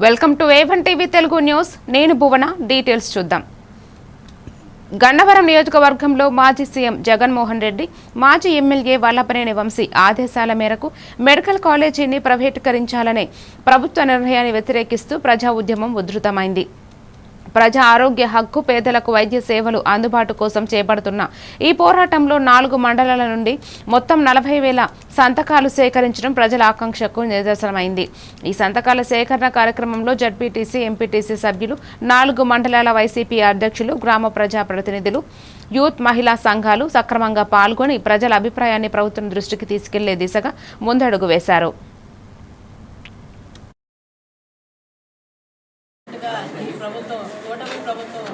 Welcome to A one TV Telugu news. నేను Bhuvana details చూద్దాం. గన్నవరం నియోజకవర్గంలో మాజీ సీఎం జగన్మోహన్ రెడ్డి మాజీ ఎమ్మెల్యే వల్లభనేని వంశీ ఆదేశాల మేరకు మెడికల్ కాలేజీని ప్రైవేటీకరించాలనే ప్రభుత్వ నిర్ణయాన్ని వ్యతిరేకిస్తూ ప్రజా ఉద్యమం ఉధృతమైంది. ప్రజా ఆరోగ్య హక్కు పేదలకు వైద్య సేవలు అందుబాటు కోసం చేపడుతున్న ఈ పోరాటంలో నాలుగు మండలాల నుండి మొత్తం నలభై వేల సంతకాలు సేకరించడం ప్రజల ఆకాంక్షకు నిదర్శనమైంది. ఈ సంతకాల సేకరణ కార్యక్రమంలో జడ్పీటీసీ ఎంపీటీసీ సభ్యులు నాలుగు మండలాల వైసీపీ అధ్యక్షులు గ్రామ ప్రజా ప్రతినిధులు యూత్ మహిళా సంఘాలు సక్రమంగా పాల్గొని ప్రజల అభిప్రాయాన్ని ప్రభుత్వం దృష్టికి తీసుకెళ్ళే దిశగా ముందడుగు వేశారు. విధంగా ఈ ప్రభుత్వం కూటమి ప్రభుత్వం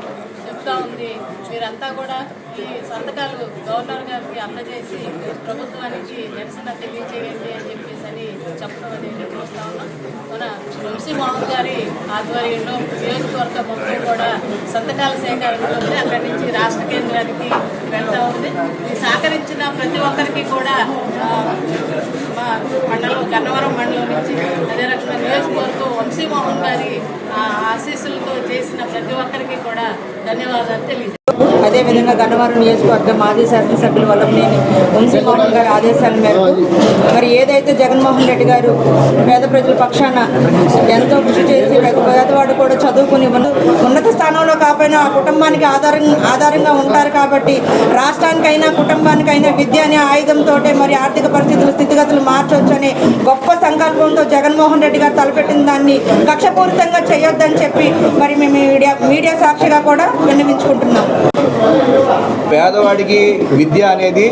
చెప్తా ఉంది. మీరంతా కూడా ఈ సంతకాలు గవర్నర్ గారికి అందజేసి ప్రభుత్వానికి నిరసన తెలియజేయండి అని చెప్పేసి అని చెప్పడం అనేది చూస్తా ఉన్నాం. మన వంశీ మోహన్ గారి ఆధ్వర్యంలో నియోజకవర్గ మొత్తం కూడా సంతకాల సేకరణ అక్కడి నుంచి రాష్ట్ర కేంద్రానికి వెళ్తా ఉంది. సహకరించిన ప్రతి ఒక్కరికి కూడా మా మండలం గన్నవరం మండలం నుంచి అదే రకంగా నియోజకవర్గం వంశీమోహన్ గారి ఆ ఆశీస్సులతో చేసిన ప్రతి ఒక్కరికి కూడా అదేవిధంగా గన్నవరం నియోజకవర్గం మాజీ శాసనసభ్యుల నేను వంశీమోహన్ గారి ఆదేశాల మేరకు మరి ఏదైతే జగన్మోహన్ రెడ్డి గారు పేద ప్రజల పక్షాన ఎంతో కృషి చేసి పేదవాడు కూడా చదువుకుని ఉన్న- ఉన్నత స్థానంలో కాకపోయినా ఆ కుటుంబానికి ఆధారం ఆధారంగా ఉంటారు కాబట్టి రాష్ట్రానికైనా కుటుంబానికైనా విద్య అనే ఆయుధంతో మరి ఆర్థిక పరిస్థితులు స్థితిగతులు మార్చొచ్చనే గొప్ప సంకల్పంతో జగన్మోహన్ రెడ్డి గారు తలపెట్టిన దాన్ని కక్షపూరితంగా చేయొద్దని చెప్పి మరి మేము మీడియా మీడియా సాక్షిగా కూడా విన్నవించుకుంటున్నాం పేదవాడికి విద్య అనేది